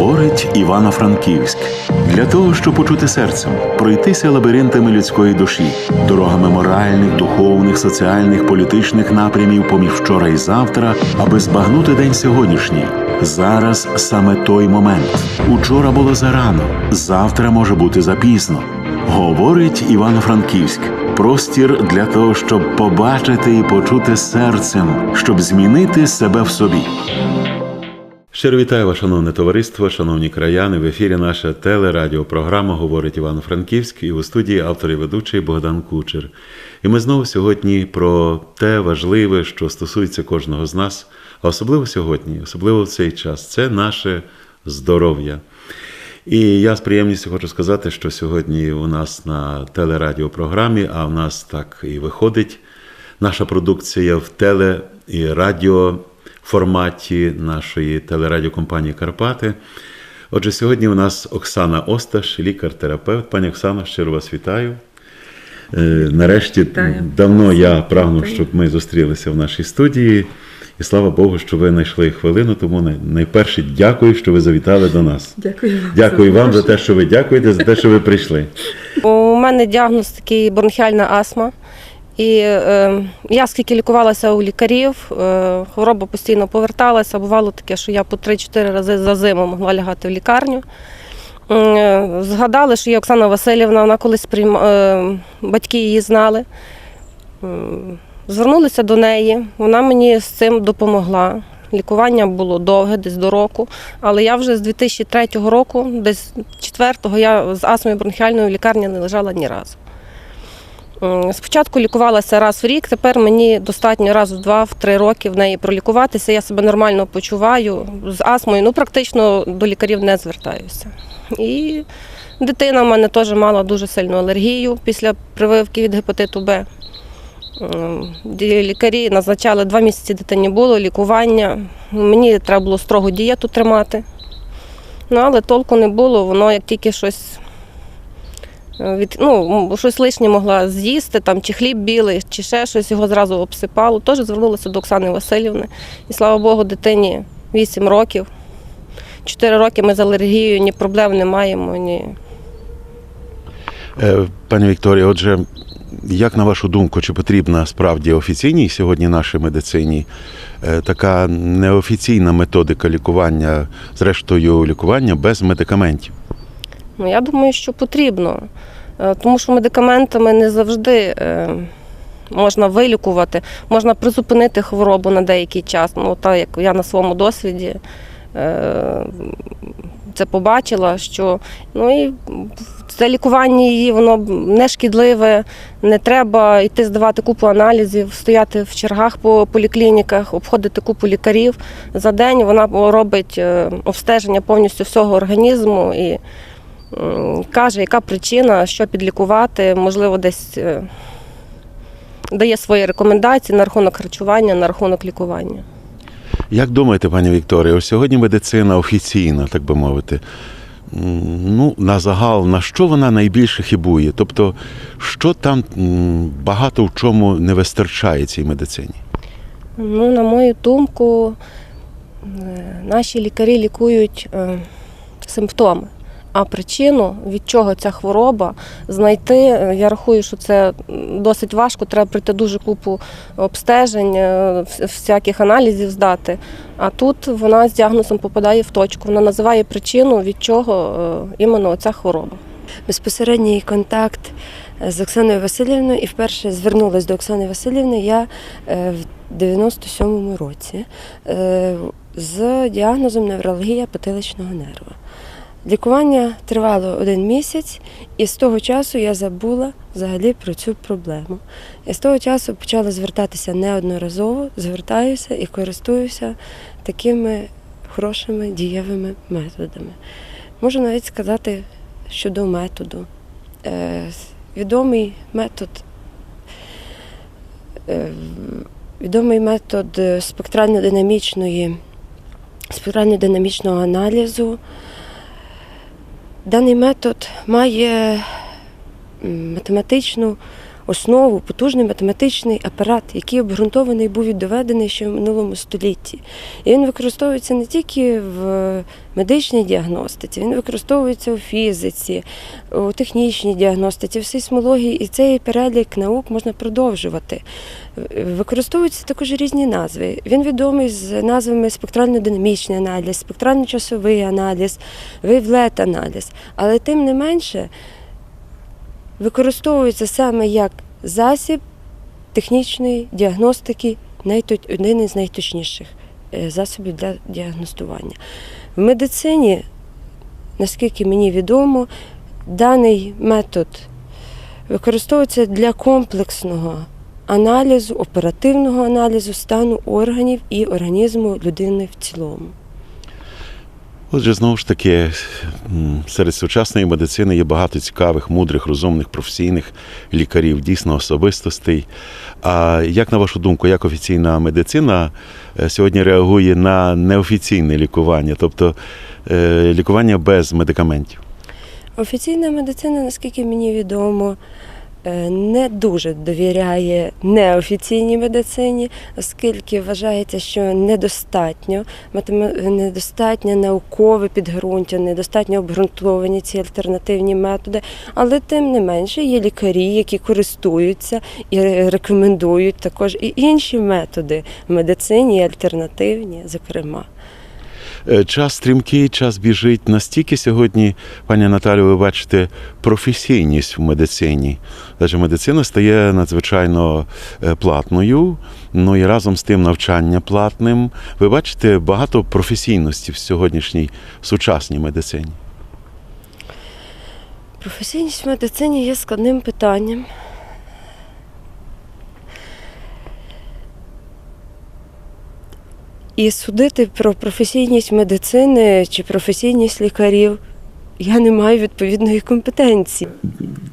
Говорить Івано-Франківськ для того, щоб почути серцем, пройтися лабіринтами людської душі, дорогами моральних, духовних, соціальних, політичних напрямів поміж вчора і завтра, аби збагнути день сьогоднішній. Зараз саме той момент. Учора було зарано, завтра може бути запізно. Говорить Івано-Франківськ. Простір для того, щоб побачити і почути серцем, щоб змінити себе в собі. Щиро вітаю вас, шановне товариство, шановні краяни. В ефірі наша телерадіопрограма говорить Івано-Франківськ і у студії автор і ведучий Богдан Кучер. І ми знову сьогодні про те важливе, що стосується кожного з нас, а особливо сьогодні, особливо в цей час, це наше здоров'я. І я з приємністю хочу сказати, що сьогодні у нас на телерадіопрограмі, а в нас так і виходить наша продукція в теле і радіо форматі нашої телерадіокомпанії Карпати. Отже, сьогодні у нас Оксана Осташ, лікар-терапевт. Пані Оксано, щиро вас вітаю. Е, Нарешті Вітаю. давно я прагнув, щоб ми зустрілися в нашій студії. І слава Богу, що ви знайшли хвилину. Тому най- найперше дякую, що ви завітали до нас. Дякую вам. Дякую вам за те, що ви дякуєте, за те, що ви прийшли. У мене діагноз такий бронхіальна астма. І е, я скільки лікувалася у лікарів, е, хвороба постійно поверталася. Бувало таке, що я по 3-4 рази за зиму могла лягати в лікарню. Е, Згадали, що є Оксана Васильівна, вона колись прийма... е, батьки її знали. М, Звернулися до неї, вона мені з цим допомогла. Лікування було довге, десь до року, але я вже з 2003 року, десь 4-го, я з астмою бронхіальною в лікарні не лежала ні разу. Спочатку лікувалася раз в рік, тепер мені достатньо раз в два, в три роки в неї пролікуватися. Я себе нормально почуваю з астмою, ну практично до лікарів не звертаюся. І дитина в мене теж мала дуже сильну алергію після прививки від гепатиту Б. Лікарі назначали два місяці дитині було лікування. Мені треба було строгу дієту тримати. Ну, але толку не було, воно як тільки щось від, ну, щось лишнє могла з'їсти, там, чи хліб білий, чи ще щось його зразу обсипало. Теж звернулася до Оксани Васильівни. І слава Богу, дитині 8 років. 4 роки ми з алергією, ні проблем не маємо, ні. Е, Пані Вікторія, отже, як на вашу думку, чи потрібна справді офіційній сьогодні нашій медицині е, така неофіційна методика лікування, зрештою лікування без медикаментів? Ну, я думаю, що потрібно, Е, тому що медикаментами не завжди е, можна вилікувати, можна призупинити хворобу на деякий час. Ну, так як я на своєму досвіді е, це побачила, що ну, і це лікування її, воно не шкідливе, не треба йти здавати купу аналізів, стояти в чергах по поліклініках, обходити купу лікарів. За день вона робить е, обстеження повністю всього організму і каже, яка причина, що підлікувати, можливо, десь е, дає свої рекомендації на рахунок харчування, на рахунок лікування. Як думаєте, пані Вікторія, ось сьогодні медицина офіційна, так би мовити, ну, на загал, на що вона найбільше хибує? Тобто, що там багато в чому не вистачає цій медицині? Ну, на мою думку, е, наші лікарі лікують е, симптоми. А причину, від чого ця хвороба, знайти, е, я рахую, що це досить важко. Треба пройти дуже купу обстежень, е, всяких аналізів здати. А тут вона з діагнозом попадає в точку. Вона називає причину, від чого е, іменно ця хвороба. Безпосередній контакт з Оксаною Васильівною і вперше звернулася до Оксани Васильівни я в 97-му році з діагнозом невралгія потиличного нерва. Лікування тривало один місяць, і з того часу я забула взагалі про цю проблему. І з того часу почала звертатися неодноразово, звертаюся і користуюся такими хорошими дієвими методами. Можу навіть сказати щодо методу. Е, Відомий метод, е, відомий метод спектрально-динамічної, спектрально-динамічного аналізу. Даний метод має математичну основу потужний математичний апарат, який обґрунтований був і доведений ще в минулому столітті. І він використовується не тільки в медичній діагностиці, він використовується у фізиці, у технічній діагностиці, в сейсмології, і цей перелік наук можна продовжувати. Використовуються також різні назви. Він відомий з назвами спектрально-динамічний аналіз, спектрально-часовий аналіз, вейвлет-аналіз. Але тим не менше використовується саме як засіб технічної діагностики, один із найточніших е, засобів для діагностування. В медицині, наскільки мені відомо, даний метод використовується для комплексного аналізу, оперативного аналізу стану органів і організму людини в цілому. Отже, знову ж таки, серед сучасної медицини є багато цікавих, мудрих, розумних, професійних лікарів, дійсно особистостей. А як на вашу думку, як офіційна медицина е, сьогодні реагує на неофіційне лікування, тобто е, лікування без медикаментів? Офіційна медицина, наскільки мені відомо, не дуже довіряє неофіційній медицині, оскільки вважається, що недостатньо недостатньо наукове підґрунтя, недостатньо обґрунтовані ці альтернативні методи. Але тим не менше є лікарі, які користуються і рекомендують також і інші методи медицині, і альтернативні, зокрема. Е, Час стрімкий, час біжить. Настільки сьогодні, пані Наталю, ви бачите професійність в медицині. Адже медицина стає надзвичайно е, платною, ну і разом з тим навчання платним. Ви бачите багато професійності в сьогоднішній сучасній медицині. Професійність в медицині є складним питанням. І судити про професійність медицини чи професійність лікарів я не маю відповідної компетенції.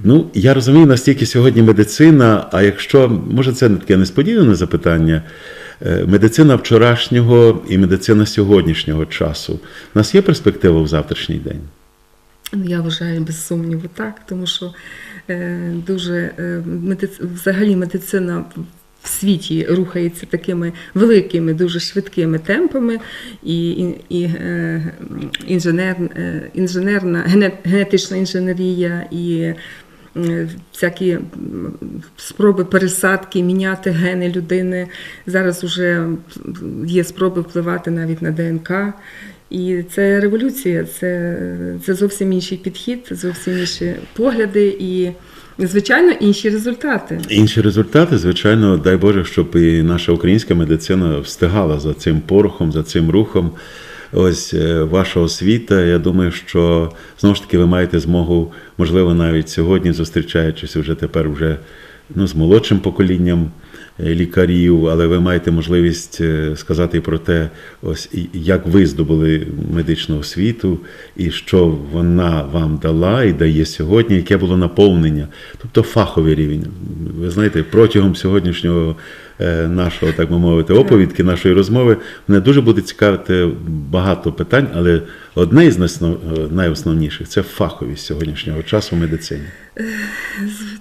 Ну, я розумію, настільки сьогодні медицина, а якщо, може, це таке несподіване запитання, е, медицина вчорашнього і медицина сьогоднішнього часу. У нас є перспектива в завтрашній день? Ну, Я вважаю без сумніву так, тому що е, дуже е, медиц... взагалі медицина в світі рухається такими великими, дуже швидкими темпами, і, і, і е, інженер, е, інженерна, генетична інженерія і е, всякі спроби пересадки, міняти гени людини. Зараз вже є спроби впливати навіть на ДНК. І це революція, це, це зовсім інший підхід, зовсім інші погляди і, звичайно, інші результати. Інші результати, звичайно, дай Боже, щоб і наша українська медицина встигала за цим порохом, за цим рухом. Ось е, ваша освіта. Я думаю, що знову ж таки ви маєте змогу, можливо, навіть сьогодні, зустрічаючись вже тепер вже ну, з молодшим поколінням лікарів, але ви маєте можливість е, сказати про те, ось як ви здобули медичну освіту, і що вона вам дала і дає сьогодні, яке було наповнення, тобто фаховий рівень. Ви знаєте, протягом сьогоднішнього е, нашого, так би мовити, оповідки, нашої розмови, мене дуже буде цікавити багато питань, але одне із е, найосновніших це фаховість сьогоднішнього часу в медицині.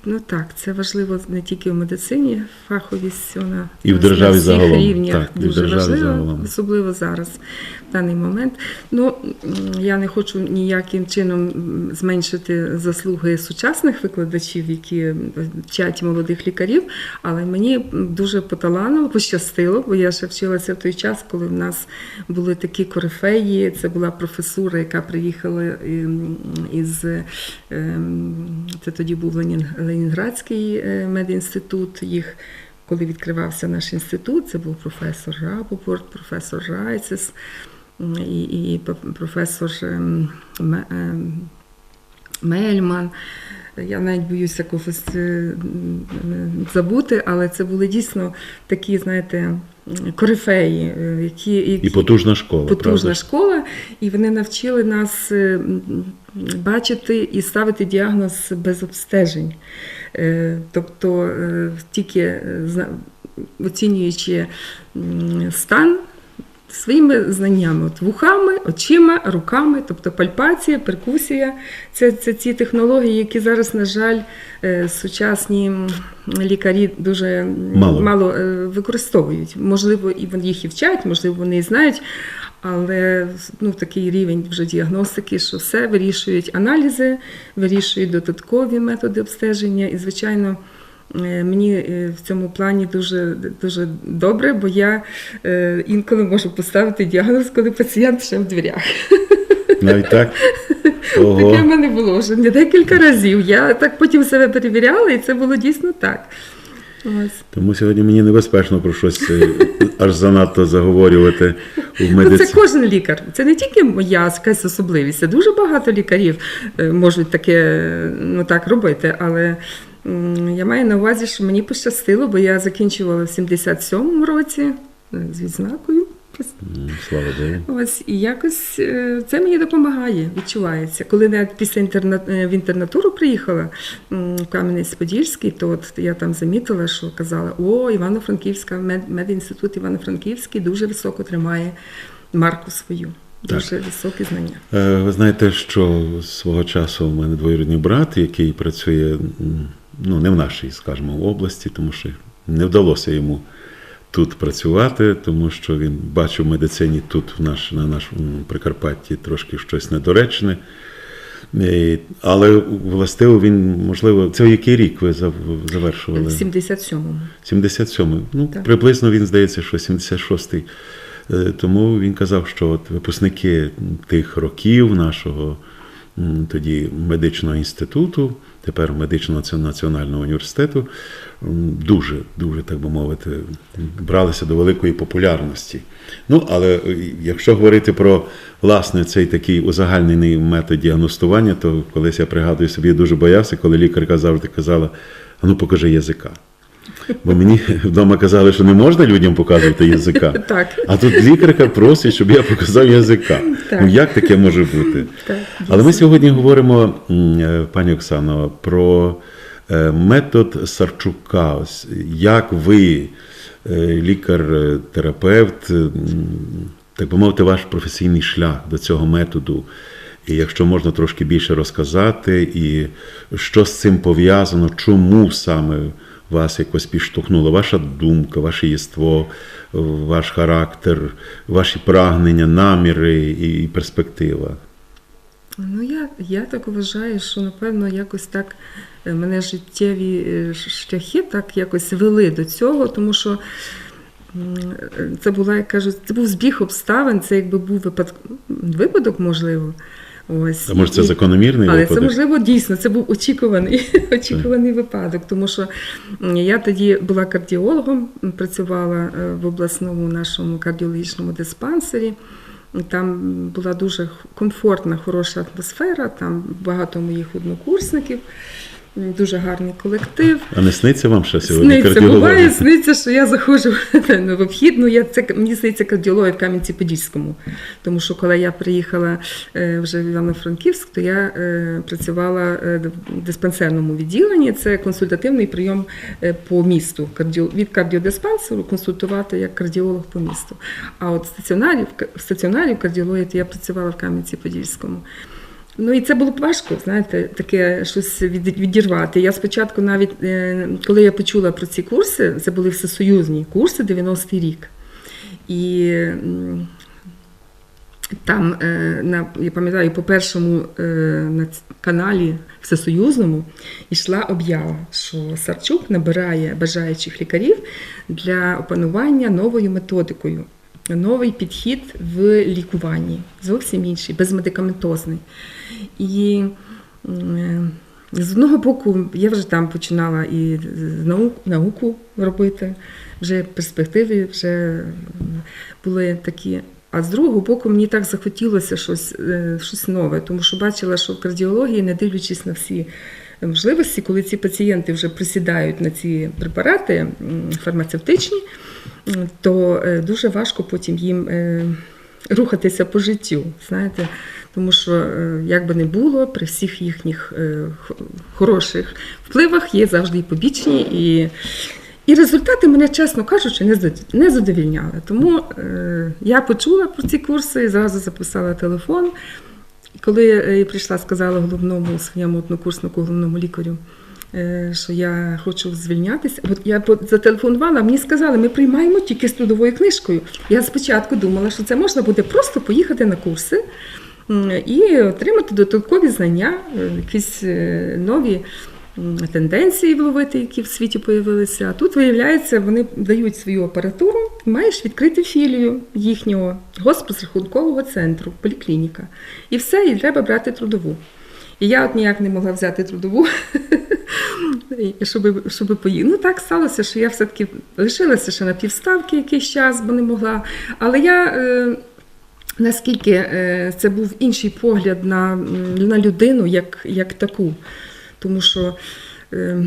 Ну так, це важливо не тільки в медицині, фаховість вона І в на державі всіх загалом, рівнях так, і в дуже важлива, загалом. особливо зараз, в даний момент. Ну я не хочу ніяким чином зменшити заслуги сучасних викладачів, які вчать молодих лікарів, але мені дуже поталаново, пощастило, бо я ще вчилася в той час, коли в нас були такі корифеї. Це була професура, яка приїхала ем, із ем, це тоді був Ленінградський е, медінститут. Їх коли відкривався наш інститут, це був професор Рапопорт, професор Райцес і, і професор ем, ем, Мельман. Я навіть боюся когось е, забути, але це були дійсно такі, знаєте, корифеї, е, які, які І потужна школа. потужна правда? школа, і вони навчили нас е, бачити і ставити діагноз без обстежень. Е, Тобто тільки оцінюючи стан своїми знаннями, от вухами, очима, руками, тобто пальпація, перкусія. Це, це ті технології, які зараз, на жаль, е, сучасні лікарі дуже Мало. мало е, використовують. Можливо, і вони їх і вчать, можливо, вони і знають. Але ну, такий рівень вже діагностики, що все вирішують аналізи, вирішують додаткові методи обстеження. І, звичайно, мені е, в цьому плані дуже, дуже добре, бо я е, інколи можу поставити діагноз, коли пацієнт ще в дверях. Навіть так? Таке в мене було вже не декілька разів. Я так потім себе перевіряла, і це було дійсно так. Ось. Тому сьогодні мені небезпечно про щось е, аж занадто заговорювати в Ну, це кожен лікар. Це не тільки моя якась особливість. Це дуже багато лікарів е, можуть таке ну, так робити. Але я маю на увазі, що мені пощастило, бо я закінчувала в 77-му році е, з відзнакою. Слава Богу. Ось і якось е, це мені допомагає, відчувається. Коли я після інтернат е, в інтернатуру приїхала в Кам'янець-Подільський, то от я там замітила, що казала: о, Івано-Франківська, мед, медінститут Івано-Франківський дуже високо тримає марку свою. Дуже високі знання. Е, Ви знаєте, що свого часу в мене двоюрідний брат, який працює ну, не в нашій, скажімо, області, тому що не вдалося йому тут працювати, тому що він бачив в медицині тут, в наш, на нашому Прикарпатті, трошки щось недоречне. Але властиво він, можливо, це в який рік ви завершували? В 77-му. 77-й. Ну, Так. приблизно він здається, що 76-й. Е, Тому він казав, що от випускники тих років нашого тоді медичного інституту, тепер медичного національного університету, дуже, дуже, так би мовити, бралися до великої популярності. Ну, але е, якщо говорити про власне цей такий узагальнений метод діагностування, то колись я пригадую собі, дуже боявся, коли лікарка завжди казала: ну покажи язика. Бо мені вдома казали, що не можна людям показувати язика. Так. А тут лікарка просить, щоб я показав язика. Так. Ну як таке може бути? Так, Але ми сьогодні говоримо, е, пані Оксано, про е, метод Сарчука. Ось Як ви, е, лікар-терапевт, так би мовити, ваш професійний шлях до цього методу. І якщо можна трошки більше розказати, і що з цим пов'язано, чому саме вас якось підштовхнуло, ваша думка, ваше єство, ваш характер, ваші прагнення, наміри і перспектива. Ну, я, я так вважаю, що напевно якось так е, мене життєві е, шляхи так якось вели до цього, тому що е, це була, як кажуть, це був збіг обставин, це якби був випад... випадок, можливо. Ось. А може це закономірний але випадок? це можливо дійсно це був очікуваний, очікуваний випадок, тому що я тоді була кардіологом, працювала е, в обласному нашому кардіологічному диспансері. Там була дуже комфортна, хороша атмосфера, там багато моїх однокурсників, дуже гарний колектив. А не сниться вам ще сьогодні Сниться, буває, сниться, що я заходжу в обхід. Ну, я, це, мені сниться кардіологія в Кам'янці-Подільському. Тому що коли я приїхала е, вже в Івано-Франківськ, то я е, працювала е, в диспансерному відділенні. Це консультативний прийом по місту. Від кардіодиспансеру консультувати як кардіолог по місту. А от в стаціонарі, в стаціонарі в кардіології, я працювала в Кам'янці-Подільському. Ну і це було б важко, знаєте, таке щось відірвати. Я спочатку, навіть е, коли я почула про ці курси, це були всесоюзні курси 90-й рік. І там, е, на, я пам'ятаю, по першому е, на каналі Всесоюзному йшла об'ява, що Сарчук набирає бажаючих лікарів для опанування новою методикою. Новий підхід в лікуванні, зовсім інший, безмедикаментозний. І з одного боку, я вже там починала і з наук, науку робити, вже перспективи вже були такі. А з другого боку, мені так захотілося щось, е, щось нове, тому що бачила, що в кардіології, не дивлячись на всі можливості, коли ці пацієнти вже присідають на ці препарати фармацевтичні, то е, дуже важко потім їм е, рухатися по життю. Знаєте, тому що е, як би не було, при всіх їхніх хороших впливах є завжди і побічні, і, І результати мене, чесно кажучи, не задовільняли. Тому я почула про ці курси і зразу записала телефон. Коли е, прийшла, сказала головному своєму однокурснику, головному лікарю, що я хочу звільнятися. От я зателефонувала, мені сказали, ми приймаємо тільки з трудовою книжкою. Я спочатку думала, що це можна буде просто поїхати на курси і отримати додаткові знання, е, якісь е, нові тенденції вловити, які в світі появилися. А тут, виявляється, вони дають свою апаратуру, маєш відкрити філію їхнього госпрозрахункового центру, поліклініка. І все, і треба брати трудову. І я от ніяк не могла взяти трудову, щоб, щоб поїхати. Ну так сталося, що я все-таки лишилася ще на півставки якийсь час, бо не могла. Але я. Е, Наскільки е, це був інший погляд на, на людину як, як таку. Тому що е,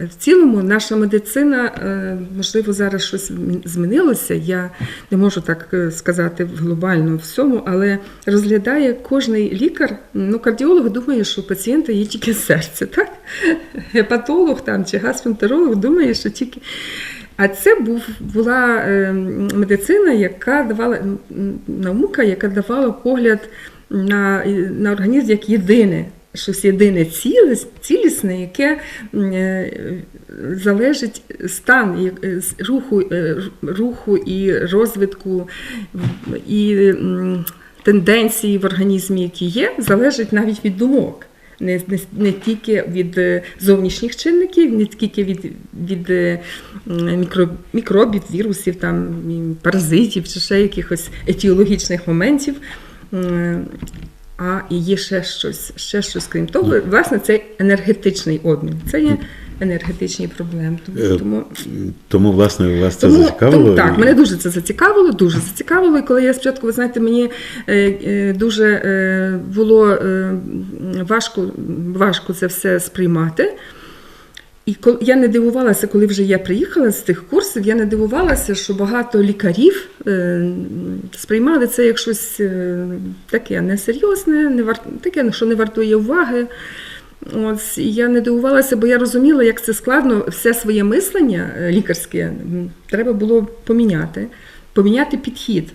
в цілому наша медицина, е, можливо, зараз щось змінилося. Я не можу так е, сказати в глобально всьому, але розглядає кожний лікар. Ну, кардіолог думає, що у пацієнта є тільки серце, так? Гепатолог там чи гастроентеролог думає, що тільки. А це був, була е, медицина, яка давала наука, яка давала погляд на, на організм як єдине, щось єдине цілісне, яке е, залежить стан е, руху, е, руху і розвитку і тенденції в організмі, які є, залежить навіть від думок. Не, не, не тільки від зовнішніх чинників, не тільки від, від мікро, мікробів, вірусів, там, паразитів чи ще якихось етіологічних моментів. А і є ще щось, ще щось крім того. Власне, це енергетичний обмін. Це є енергетичні проблеми. Е, Тому, тому Тому, власне, вас це тому, зацікавило. тому так, мене дуже це зацікавило, дуже зацікавило. І коли я спочатку, ви знаєте, мені е, е, дуже е, було е, важко, важко це все сприймати. І я не дивувалася, коли вже я приїхала з тих курсів, я не дивувалася, що багато лікарів е, сприймали це як щось е, таке несерйозне, не вар... таке, що не вартує уваги. І я не дивувалася, бо я розуміла, як це складно, все своє мислення е, лікарське треба було поміняти, поміняти підхід.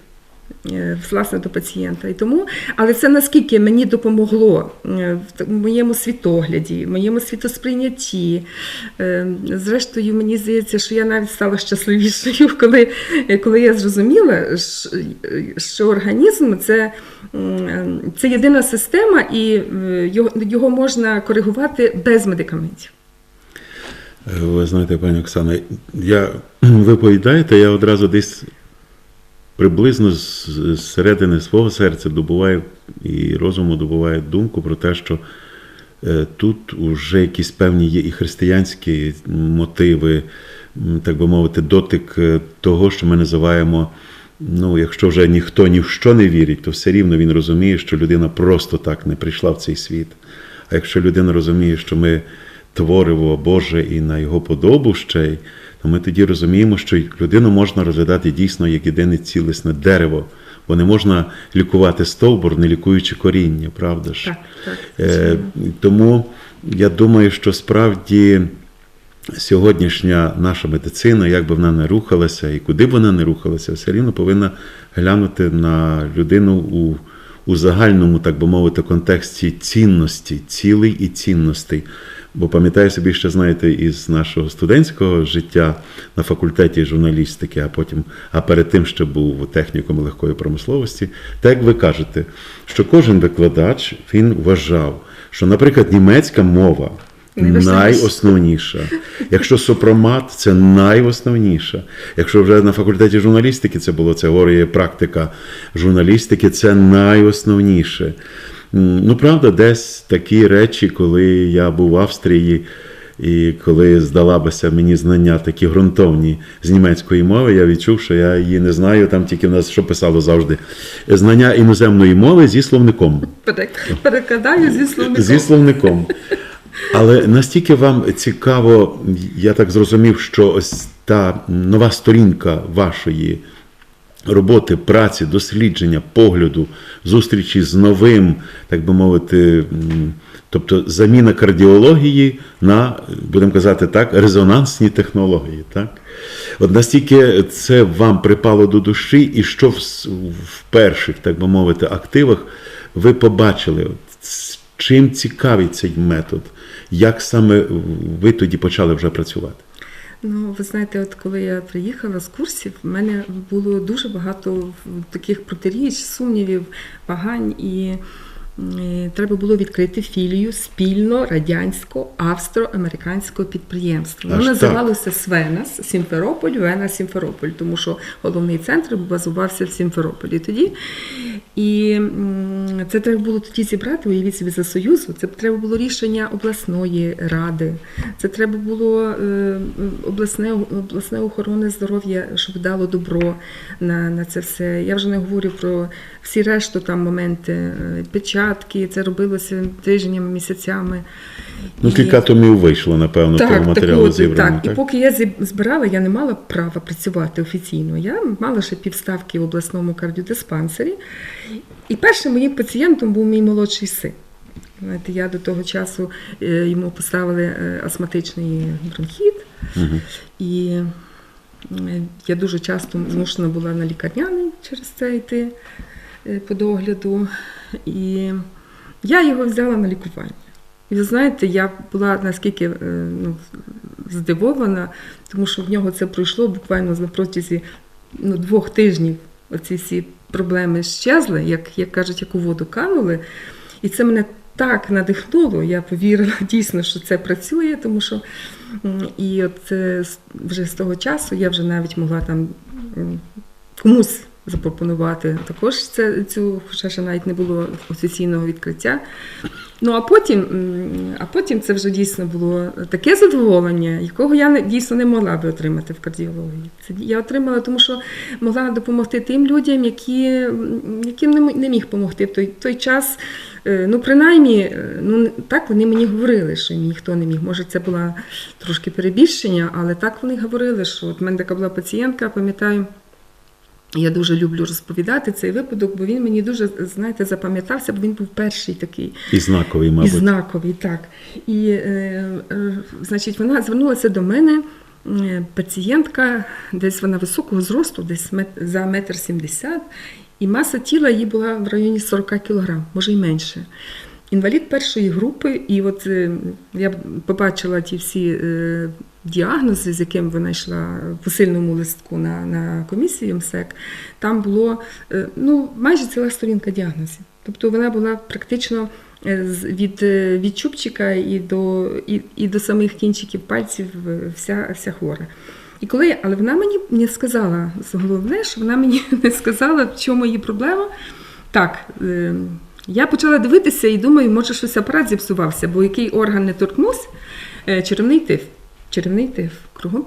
Е, Власне до пацієнта. І тому, але це наскільки мені допомогло е, в моєму світогляді, в моєму світосприйнятті. Е, Зрештою, мені здається, що я навіть стала щасливішою, коли, коли я зрозуміла, що, організм це, це єдина система, і його, можна коригувати без медикаментів. Ви знаєте, пані Оксана, я, ви повідаєте, я одразу десь приблизно з середини свого серця добуваю і розуму добуваю думку про те, що е, тут вже якісь певні є і християнські мотиви, так би мовити, дотик е, того, що ми називаємо. Ну, якщо вже ніхто ні в що не вірить, то все рівно він розуміє, що людина просто так не прийшла в цей світ. А якщо людина розуміє, що ми твориво Боже і на його подобу ще й, то ми тоді розуміємо, що людину можна розглядати дійсно як єдине цілісне дерево, бо не можна лікувати стовбур, не лікуючи коріння, правда ж? Так, так. Е, тому я думаю, що справді сьогоднішня наша медицина, як би вона не рухалася і куди б вона не рухалася, все рівно повинна глянути на людину у, у загальному, так би мовити, контексті цінності, цілей і цінностей. Бо пам'ятаю собі, ще знаєте, із нашого студентського життя на факультеті журналістики, а потім, а перед тим ще був технікум легкої промисловості. Так як ви кажете, що кожен викладач він вважав, що, наприклад, німецька мова найосновніша. Якщо сопромат, це найосновніша. Якщо вже на факультеті журналістики це було це теорія, практика журналістики, це найосновніше. Ну, правда, десь такі речі, коли я був в Австрії, і коли здалабися мені знання такі ґрунтовні з німецької мови, я відчув, що я її не знаю. Там тільки в нас що писало завжди: знання іноземної мови зі словником. Перекладаю зі словником. Зі словником. Але настільки вам цікаво, я так зрозумів, що ось та нова сторінка вашої роботи, праці, дослідження, погляду, зустрічі з новим, так би мовити, тобто заміна кардіології на, будемо казати так, резонансні технології. Так? От настільки це вам припало до душі, і що в, в перших, так би мовити, активах ви побачили, от, чим цікавий цей метод, як саме ви тоді почали вже працювати? Ну, ви знаєте, от коли я приїхала з курсів, в мене було дуже багато таких протиріч, сумнівів, вагань, і, треба було відкрити філію спільно радянсько-австро-американського підприємства. Воно називалося Свенас, Сімферополь, Вена Сімферополь, тому що головний центр базувався в Сімферополі тоді. І це треба було тоді зібрати, уявіть собі за Союзу. Це треба було рішення обласної ради. Це треба було е, обласне, обласне охорони здоров'я, щоб дало добро на, на це все. Я вже не говорю про всі решту там моменти, е, печатки. Це робилося тижнями, місяцями. Ну, І- кілька томів вийшло, напевно, того матеріалу так, зібрано. так. І поки я збирала, я не мала права працювати офіційно. Я мала ще півставки в обласному кардіодиспансері. І першим моїм пацієнтом був мій молодший син. Знаєте, я до того часу е, йому поставили е, астматичний бронхіт, Мгм. і е, я дуже часто змушена була на лікарняний через це йти по догляду. І я його взяла на лікування. І ви знаєте, я була наскільки е, ну, здивована, тому що в нього це пройшло буквально на протязі ну, двох тижнів. Оці всі проблеми щезли, як, як кажуть, як у воду канули. І це мене так надихнуло. Я повірила дійсно, що це працює, тому що і от е, вже з того часу я вже навіть могла там комусь запропонувати також це, цю, хоча ще навіть не було офіційного відкриття. Ну а потім, а потім це вже дійсно було таке задоволення, якого я дійсно не могла би отримати в кардіології. Це я отримала, тому що могла допомогти тим людям, які, яким не, міг допомогти в той, той час. Е, Ну, принаймні, е, ну так вони мені говорили, що ніхто не міг. Може, це була трошки перебільшення, але так вони говорили, що от в мене така була пацієнтка, пам'ятаю. Я дуже люблю розповідати цей випадок, бо він мені дуже, знаєте, запам'ятався, бо він був перший такий. І знаковий, І знаковий, так. І, е, е, значить, вона звернулася до мене, е, пацієнтка, десь вона високого зросту, десь мет, за метр сімдесят, і маса тіла її була в районі 40 кілограм, може й менше. Інвалід першої групи, і от е, я побачила ті всі діагнози, з яким вона йшла в посильному листку на, на комісію МСЕК, там було е, ну, майже ціла сторінка діагнозів. Тобто вона була практично е, від, е, від чубчика і до, і, і до самих кінчиків пальців вся, вся хвора. І коли, але вона мені не сказала головне, що вона мені не сказала, в чому її проблема. Так, я почала дивитися і думаю, може щось апарат зіпсувався, бо який орган не торкнувся, черевний тиф. Черевний тиф. Кругом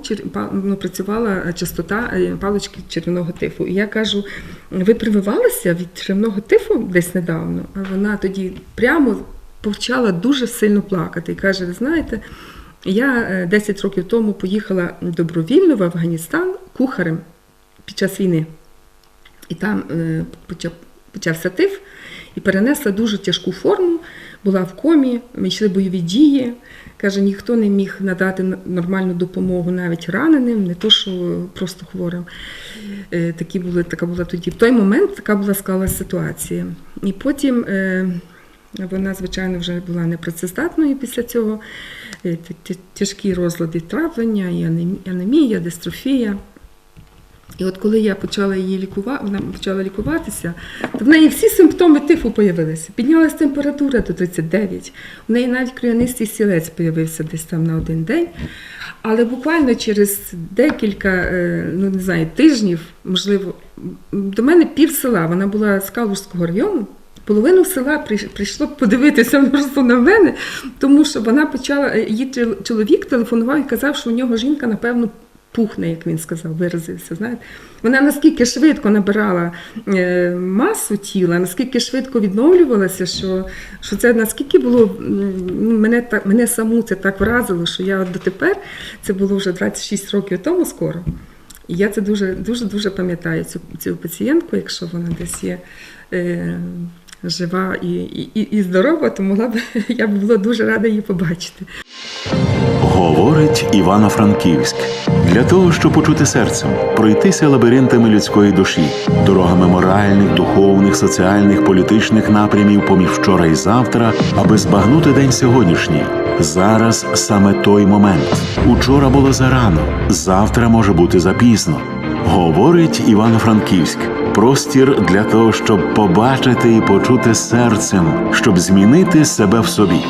ну, працювала частота е, палички червоного тифу. І я кажу: ви прививалися від червного тифу десь недавно? А вона тоді прямо почала дуже сильно плакати і каже: ви знаєте, я е, 10 років тому поїхала добровільно в Афганістан кухарем під час війни. І там е, почав, почався тиф і перенесла дуже тяжку форму, була в комі, йшли бойові дії. Каже, ніхто не міг надати нормальну допомогу навіть раненим, не то що просто хворим. Е, Такі були, така була тоді. В той момент така була склалася ситуація. І потім е, вона, звичайно, вже була непрацездатною після цього. Е, Тяжкі розлади травлення, і анемія, дистрофія. І от коли я почала її лікувати, вона почала лікуватися, то в неї всі симптоми тифу появилися. Піднялася температура до 39, у неї навіть кров'янистий стілець появився десь там на один день. Але буквально через декілька, е, ну не знаю, тижнів, можливо, до мене пів села, вона була з Калужського району. Половину села прийшло подивитися просто на мене, тому що вона почала, її чоловік телефонував і казав, що у нього жінка, напевно, пухне, як він сказав, виразився. Знаєте. Вона наскільки швидко набирала е, масу тіла, наскільки швидко відновлювалася, що, що це наскільки було ну, мене так мене саму це так вразило, що я дотепер це було вже 26 років тому скоро. І я це дуже дуже дуже пам'ятаю цю, цю пацієнтку, якщо вона десь є. Е, Жива і, і, і здорова, то могла б я б була дуже рада її побачити. Говорить Івано-Франківськ для того, щоб почути серцем, пройтися лабіринтами людської душі, дорогами моральних, духовних, соціальних, політичних напрямів поміж вчора і завтра, аби збагнути день сьогоднішній. Зараз саме той момент. Учора було зарано, завтра може бути запізно. Говорить Івано-Франківськ. Простір для того, щоб побачити і почути серцем, щоб змінити себе в собі.